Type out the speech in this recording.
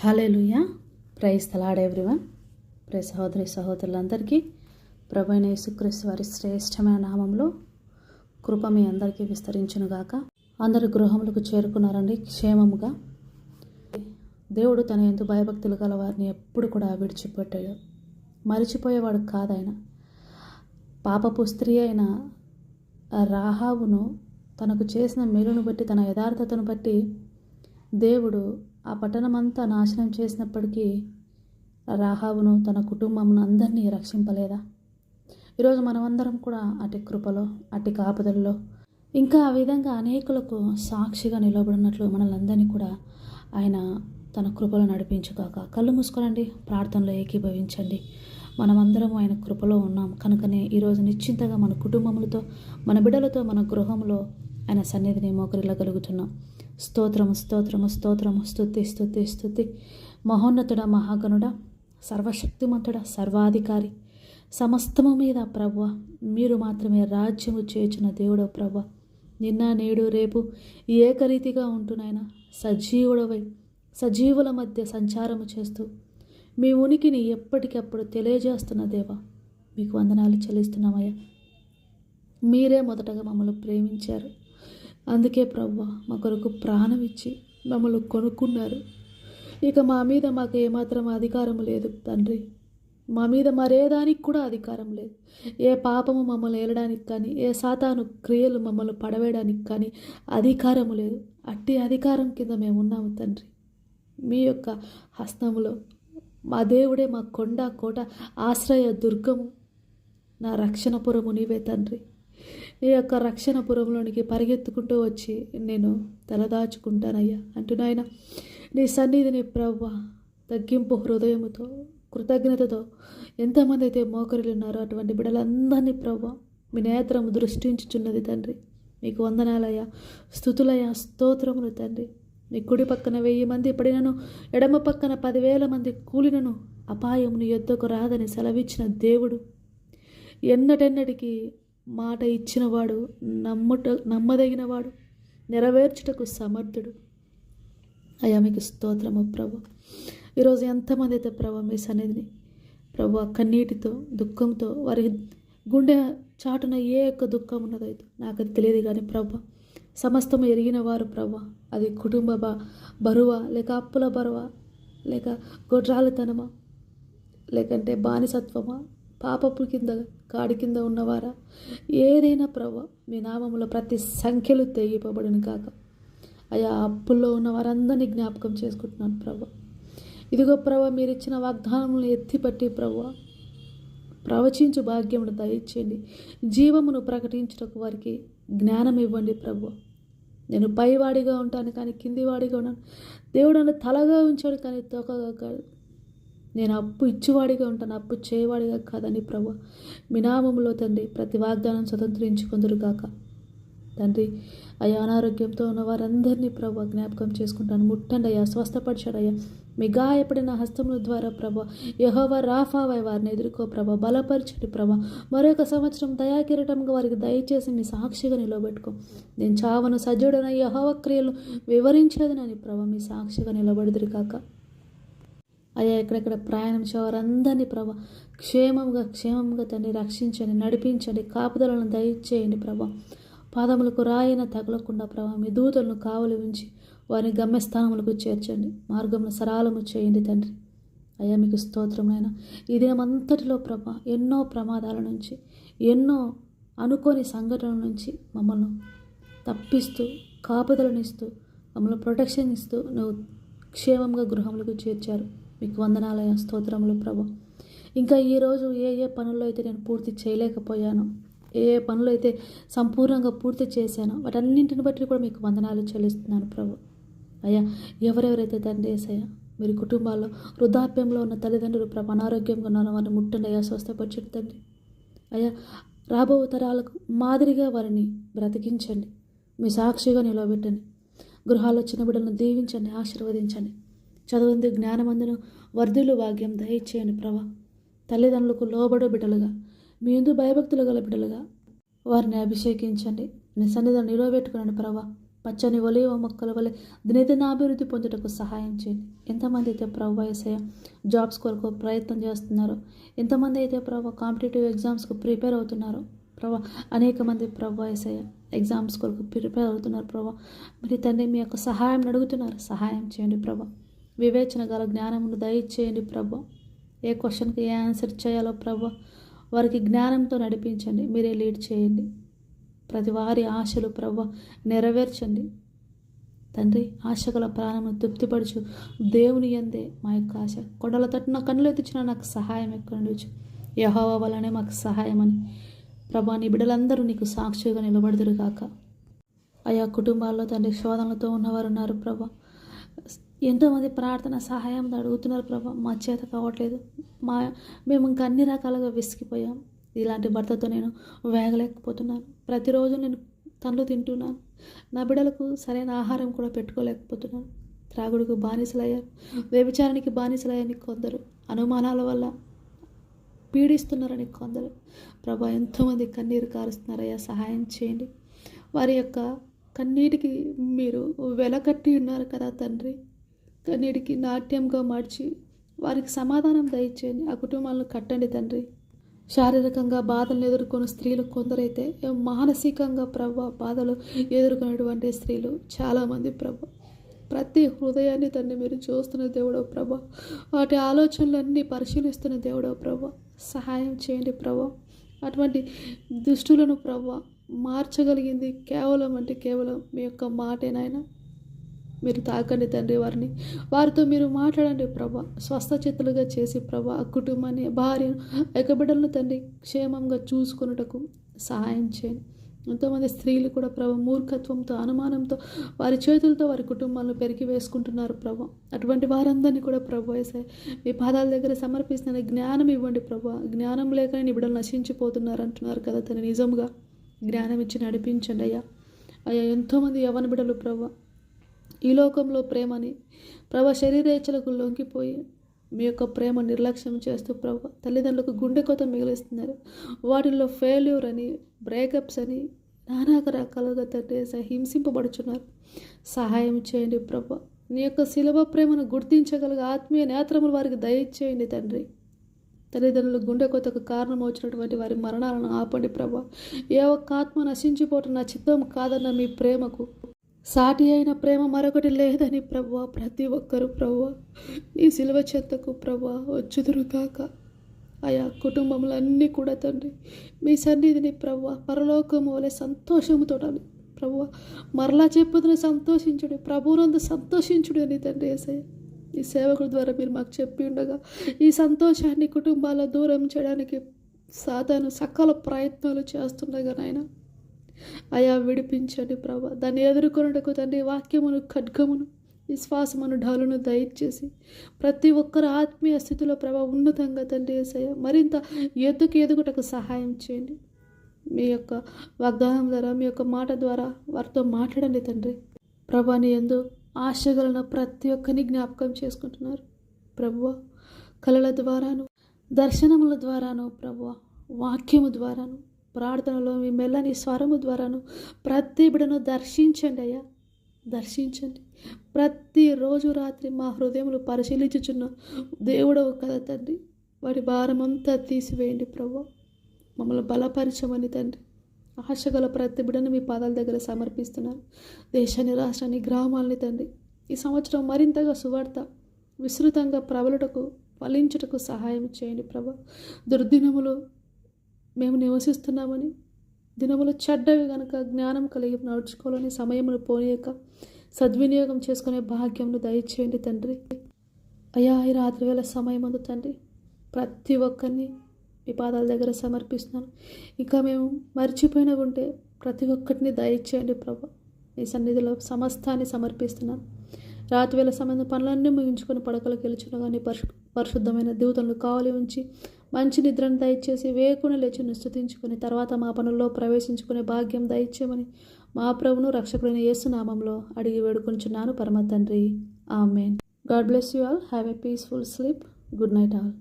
Hallelujah praise the Lord everyone. ప్రే సహోదరి సహోదరులందరికీ ప్రభైన యేసుక్రీస్తు వారి శ్రేష్టమైన నామంలో కృప మీ అందరికీ విస్తరించునుగాక అందరు గృహములకు చేరుకున్నారండి క్షేమముగా. దేవుడు తన ఎందు భయభక్తులు గల వారిని ఎప్పుడు కూడా విడిచిపెట్టాడు. మరిచిపోయేవాడు కాదాయన పాపపు స్త్రీ అయిన రాహావును తనకు చేసిన మేలును బట్టి తన యథార్థతను బట్టి దేవుడు ఆ పట్టణమంతా నాశనం చేసినప్పటికీ రాహావును తన కుటుంబమును అందరినీ రక్షింపలేదా? ఈరోజు మనమందరం కూడా అటు కృపలో అటు కాపుదల్లో ఇంకా ఆ విధంగా అనేకులకు సాక్షిగా నిలబడినట్లు మనల్ని అందరినీ కూడా ఆయన తన కృపలో నడిపించుగాక. కళ్ళు మూసుకోనండి ప్రార్థనలో ఏకీభవించండి. మనమందరం ఆయన కృపలో ఉన్నాం. కనుకనే ఈరోజు నిశ్చింతగా మన కుటుంబములతో మన బిడ్డలతో మన గృహంలో ఆయన సన్నిధిని మోకరిల్లగలుగుతున్నాం. స్తోత్రము స్తోత్రము స్తోత్రము స్థుతి స్థుతి స్థుతి మహోన్నతుడ మహాగణుడ సర్వశక్తిమంతుడ సర్వాధికారి. సమస్తము మీద ప్రభు మీరు మాత్రమే రాజ్యము చేర్చిన దేవుడో ప్రభు నిన్న నేడు రేపు ఏకరీతిగా ఉంటున్నాయన. సజీవుడవై సజీవుల మధ్య సంచారము చేస్తూ మీ ఉనికిని ఎప్పటికప్పుడు తెలియజేస్తున్న దేవా మీకు వందనాలు చెల్లిస్తున్నామయ్యా. మీరే మొదటగా మమ్మల్ని ప్రేమించారు. అందుకే ప్రవ్వ మా కొరకు ప్రాణం ఇచ్చి మమ్మల్ని కొనుక్కున్నారు. ఇక మా మీద మాకు ఏమాత్రం అధికారం లేదు తండ్రి. మా మీద మరేదానికి కూడా అధికారం లేదు. ఏ పాపము మమ్మల్ని ఏలడానికి కానీ ఏ సాతాను క్రియలు మమ్మల్ని పడవేయడానికి కానీ అధికారము లేదు. అట్టి అధికారం కింద మేము ఉన్నాము తండ్రి. మీ యొక్క హస్తములో మా దేవుడే మా కొండ కోట ఆశ్రయ దుర్గము. నా రక్షణపురము నీవే తండ్రి. నీ యొక్క రక్షణపురంలోనికి పరిగెత్తుకుంటూ వచ్చి నేను తలదాచుకుంటానయ్యా అంటున్నాయన నీ సన్నిధిని ప్రవ్వ తగ్గింపు హృదయముతో కృతజ్ఞతతో ఎంతమంది అయితే మోకరిలు ఉన్నారో అటువంటి బిడ్డలందరినీ ప్రవ్వ మీ నేత్రము దృష్టించుచున్నది తండ్రి. మీకు వందనాలయ్యా. స్థుతులయ్యా స్తోత్రములు తండ్రి. మీ కుడి పక్కన వెయ్యి మంది పడినను ఎడమ పక్కన పదివేల మంది కూలినను అపాయమును ఎద్దకు రాదని సెలవిచ్చిన దేవుడు. ఎన్నటెన్నటికీ మాట ఇచ్చినవాడు నమ్ముట నమ్మదగినవాడు నెరవేర్చుటకు సమర్థుడు. అయ్యా మీకు స్తోత్రము ప్రభు. ఈరోజు ఎంతమంది అయితే ప్రభు మీ సన్నిధిని ప్రభు కన్నీటితో దుఃఖంతో వారి గుండె చాటున ఏ యొక్క దుఃఖం ఉన్నదో నాకు అది తెలియదు కానీ ప్రభు సమస్తము ఎరిగిన వారు ప్రభు. అది కుటుంబ బ లేక అప్పుల బరువ లేక గొడ్రాలితనమా లేకంటే బానిసత్వమా పాపపు కింద కాడి కింద ఉన్నవారా? ఏదైనా ప్రభు మీ నామములో ప్రతి సంఖ్యలు తెగిపబడిన కాక అయా అప్పుల్లో ఉన్న వారందరినీ జ్ఞాపకం చేసుకుంటున్నాను ప్రభు. ఇదిగో ప్రభు మీరు ఇచ్చిన వాగ్దానములను ఎత్తిపట్టి ప్రభు ప్రవచించు భాగ్యమును దయచేయండి. జీవమును ప్రకటించుటకు వారికి జ్ఞానం ఇవ్వండి ప్రభు. నేను పైవాడిగా ఉంటాను కానీ కిందివాడిగా ఉన్నాను. దేవుడు నన్ను తలగా ఉంచాడు కానీ తోకగా కాదు నేను అప్పు ఇచ్చేవాడిగా ఉంటాను అప్పు చేయవాడిగా కాదని ప్రభు మినామములో తండ్రి ప్రతి వాగ్దానం స్వతంత్రించుకుందరు కాక తండ్రి అయ్యా అనారోగ్యంతో ఉన్న వారందరినీ ప్రభు జ్ఞాపకం చేసుకుంటాను. ముట్టండి అయ్యా స్వస్థపరిచాడయ్యా. మీ గాయపడిన హస్తముల ద్వారా ప్రభ యహోవ రాఫావై వారిని ఎదుర్కో ప్రభ బలపరచడి ప్రభ. మరొక సంవత్సరం దయాకిరటంగా వారికి దయచేసి మీ సాక్షిగా నిలబెట్టుకో. నేను చావను సజ్జుడన యహోవ క్రియలు వివరించేదనని ప్రభ మీ సాక్షిగా నిలబడిదిరి కాక అయ్యా ఎక్కడెక్కడ ప్రయాణించే వారందరినీ ప్రభ క్షేమంగా క్షేమంగా తండ్రి రక్షించండి నడిపించండి కాపుదలను దయచేయండి ప్రభా. పాదములకు రాయిన తగలకుండా ప్రభా మీ దూతలను కావలి ఉంచి వారిని గమ్యస్థానములకు చేర్చండి మార్గంలో సరాలము చేయండి తండ్రి. అయ్యా మీకు స్తోత్రమైన ఈ దినమంతటిలో ప్రభ ఎన్నో ప్రమాదాల నుంచి ఎన్నో అనుకోని సంఘటనల నుంచి మమ్మల్ని తప్పిస్తూ కాపుదలనిస్తూ మమ్మల్ని ప్రొటెక్షన్ ఇస్తూ నువ్వు క్షేమంగా గృహములకు చేర్చారు. మీకు వందనాలయ స్తోత్రములు ప్రభు. ఇంకా ఈరోజు ఏ ఏ పనుల్లో అయితే నేను పూర్తి చేయలేకపోయాను ఏ ఏ పనులు అయితే సంపూర్ణంగా పూర్తి చేశానో వాటన్నింటిని బట్టి కూడా మీకు వందనాలు చెల్లిస్తున్నాను ప్రభు. అయ్యా ఎవరెవరైతే తండ్రి వేసాయా మీరు కుటుంబాల్లో వృద్ధాప్యంలో ఉన్న తల్లిదండ్రులు ప్రభు అనారోగ్యంగా ఉన్నారో వారిని ముట్టండి అయ్యా స్వస్థపరచండి తండ్రి. అయ్యా రాబో తరాలకు మాదిరిగా వారిని బ్రతికించండి. మీ సాక్షిగా నిలబెట్టండి గృహాల్లో చిన్న బిడ్డలను దీవించండి ఆశీర్వదించండి. చదువుంది జ్ఞానమందును వర్ధులు భాగ్యం దయచేయండి ప్రభా. తల్లిదండ్రులకు లోబడు బిడ్డలుగా మీ ముందు భయభక్తులు గల బిడ్డలుగా వారిని అభిషేకించండి. మీ సన్నిధిని నిలవబెట్టుకునండి ప్రభా. పచ్చని ఒలివ మొక్కల వలె దినదినాభివృద్ధి పొందుటకు సహాయం చేయండి. ఎంతమంది అయితే ప్రభు వయసయ జాబ్స్ కొరకు ప్రయత్నం చేస్తున్నారో ఎంతమంది అయితే ప్రభు కాంపిటేటివ్ ఎగ్జామ్స్కు ప్రిపేర్ అవుతున్నారో ప్రభా అనేక మంది ప్రభు వయసయ ఎగ్జామ్స్ కొరకు ప్రిపేర్ అవుతున్నారు ప్రభా. మరి తండ్రి మీ యొక్క సహాయం అడుగుతున్నారు. సహాయం చేయండి ప్రభా. వివేచన గల జ్ఞానమును దయచేయండి ప్రభు. ఏ క్వశ్చన్కి ఏ ఆన్సర్ చేయాలో ప్రభు వారికి జ్ఞానంతో నడిపించండి. మీరే లీడ్ చేయండి. ప్రతి వారి ఆశలు ప్రభు నెరవేర్చండి. తండ్రి ఆశగల ప్రాణమును తృప్తిపరచు. దేవుని ఎందే మా యొక్క ఆశ. కొండల తట్టున కన్నులు ఎత్తిచ్చిన నాకు సహాయం ఎక్కడ నుంచి యహోవా వలనే మాకు సహాయం అని ప్రభా నీ బిడ్డలందరూ నీకు సాక్షిగా నిలబడదురు కాక ఆయా కుటుంబాల్లో తండ్రి శోధనలతో ఉన్నవారు ఉన్నారు ప్రభా. ఎంతోమంది ప్రార్థన సహాయం అడుగుతున్నారు ప్రభా మా చేత కావట్లేదు. మా మేము ఇంకా అన్ని రకాలుగా విసిగిపోయాం. ఇలాంటి భర్తతో నేను వేగలేకపోతున్నాను. ప్రతిరోజు నేను తనలు తింటున్నాను. నా బిడ్డలకు సరైన ఆహారం కూడా పెట్టుకోలేకపోతున్నాను. త్రాగుడుకు బానిసలయ్యారు. వ్యభిచారానికి బానిసలయ్యని కొందరు. అనుమానాల వల్ల పీడిస్తున్నారని కొందరు. ప్రభా ఎంతోమంది కన్నీరు కారుస్తున్నారయ్యా సహాయం చేయండి. వారి యొక్క కన్నీటికి మీరు వెలకట్టి ఉన్నారు కదా తండ్రి. కన్నీటికి నాట్యంగా మార్చి వారికి సమాధానం దయచేయండి. ఆ కుటుంబాలను కట్టండి తండ్రి. శారీరకంగా బాధలను ఎదుర్కొన్న స్త్రీలు కొందరైతే మానసికంగా ప్రభ బాధలు ఎదుర్కొనేటువంటి స్త్రీలు చాలామంది ప్రభ. ప్రతి హృదయాన్ని తండ్రి మీరు చూస్తున్న దేవుడో ప్రభ. వాటి ఆలోచనలన్నీ పరిశీలిస్తున్న దేవుడో ప్రభ. సహాయం చేయండి ప్రభ. అటువంటి దుష్టులను ప్రభ మార్చగలిగింది కేవలం అంటే కేవలం మీ యొక్క మాటేనాయన మీరు తాకండి తండ్రి వారిని. వారితో మీరు మాట్లాడండి ప్రభా. స్వస్థచిత్తులుగా చేసి ప్రభా ఆ కుటుంబాన్ని భార్యను యొక్క తండ్రి క్షేమంగా చూసుకున్నటకు సహాయం చేయండి. ఎంతోమంది స్త్రీలు కూడా ప్రభ మూర్ఖత్వంతో అనుమానంతో వారి చేతులతో వారి కుటుంబాలను పెరిగి వేసుకుంటున్నారు ప్రభ. అటువంటి వారందరినీ కూడా ప్రభు వేసే మీ పాదాల దగ్గర సమర్పిస్తున్న జ్ఞానం ఇవ్వండి ప్రభు. జ్ఞానం లేకనే నీ నశించిపోతున్నారు అంటున్నారు కదా తను నిజంగా జ్ఞానం ఇచ్చి నడిపించండి అయ్యా. అయ్యా ఎంతోమంది యవన బిడలు ప్రభా ఈ లోకంలో ప్రేమని ప్రభ శరీరేచ్ఛలకు లొంగిపోయి మీ యొక్క ప్రేమ నిర్లక్ష్యం చేస్తూ ప్రభు తల్లిదండ్రులకు గుండె కొత్త మిగిలిస్తున్నారు. వాటిల్లో ఫెయిల్యూర్ అని బ్రేకప్స్ అని నానా రకాలుగా తండ్రి హింసింపబడుచున్నారు. సహాయం చేయండి ప్రభు. నీ యొక్క శిలవ ప్రేమను గుర్తించగలిగ ఆత్మీయ నేత్రములు వారికి దయచేయండి తండ్రి. తల్లిదండ్రులు గుండె కొత్తకు కారణం వచ్చినటువంటి వారి మరణాలను ఆపండి ప్రభా. ఏ ఒక్క ఆత్మ నశించిపోవటం నా చిత్తం కాదన్న మీ ప్రేమకు సాటి అయిన ప్రేమ మరొకటి లేదని ప్రభు ప్రతి ఒక్కరు ప్రభు నీ సిలువ చెత్తకు ప్రభు వచ్చుదురు కాక ఆయా కుటుంబంలో అన్నీ కూడా తండ్రి మీ సన్నిధిని ప్రభు పరలోకము వలె సంతోషముతో ప్రభు మరలా చెప్పుదని సంతోషించుడు ప్రభునందు సంతోషించుడు అని తండ్రి ఏసయ్య. ఈ సేవకుల ద్వారా మీరు మాకు చెప్పి ఉండగా ఈ సంతోషాన్ని కుటుంబాల దూరం చేయడానికి సాధారణ సకల ప్రయత్నాలు చేస్తుండగా నాయన. అయా విడిపించండి ప్రభా. దాన్ని ఎదుర్కొనుటకు తండ్రి వాక్యమును ఖడ్గమును విశ్వాసమును ఢాలును దయచేసి ప్రతి ఒక్కరు ఆత్మీయ స్థితిలో ప్రభా ఉన్నతంగా తండ్రి ఏసయ్య మరింత ఎద్దుకు ఎదుగుటకు సహాయం చేయండి. మీ యొక్క వాగ్దానం ద్వారా మీ యొక్క మాట ద్వారా వారితో మాట్లాడండి తండ్రి. ప్రభాని ఎందు ఆశగలన ప్రతి ఒక్కరిని జ్ఞాపకం చేసుకుంటున్నారు. ప్రభువ కళల ద్వారాను దర్శనముల ద్వారాను ప్రభువ వాక్యము ద్వారాను ప్రార్థనలో మీ మెల్లని స్వరము ద్వారాను ప్రతి బిడను దర్శించండి అయ్యా. దర్శించండి. ప్రతిరోజు రాత్రి మా హృదయములు పరిశీలించుచున్న దేవుడవు కదా తండ్రి. వాడి భారమంతా తీసివేయండి ప్రభు. మమ్మల్ని బలపరచమని తండ్రి. ఆశగల ప్రతి బిడను మీ పాదాల దగ్గర సమర్పిస్తున్నారు దేశాన్ని రాష్ట్రాన్ని గ్రామాలని తండ్రి. ఈ సంవత్సరం మరింతగా సువార్త విస్తృతంగా ప్రబలుటకు ఫలించుటకు సహాయం చేయండి ప్రభా. దుర్దినములు మేము నివసిస్తున్నామని దినములు చెడ్డవి గనక జ్ఞానం కలిగి నడుచుకోవాలని సమయమును పోనీయక సద్వినియోగం చేసుకునే భాగ్యంను దయచేయండి తండ్రి. అయ్యా ఈ రాత్రి వేళ సమయం అందు తండ్రి ప్రతి ఒక్కరిని మీ పాదాల దగ్గర సమర్పిస్తున్నాను. ఇంకా మేము మర్చిపోయిన ఉంటే ప్రతి ఒక్కటిని దయచేయండి ప్రభా. ఈ సన్నిధిలో సమస్తాన్ని సమర్పిస్తున్నాను. రాత్రి వేళ సమయం పనులన్నీ ముగించుకొని పడకలకు గెలుచును కానీ పరిశు పరిశుద్ధమైన దేవతలను కావలి ఉంచి మంచి నిద్రను దయచేసి వేకుని లేచి స్థుతించుకొని తర్వాత మా పనుల్లో ప్రవేశించుకునే భాగ్యం దయచేయమని మా ప్రభును రక్షకుడైన యేసునామంలో అడిగి వేడుకొంచున్నాను పరమ తండ్రి. Amen. God bless you all. Have a peaceful sleep. Good night all.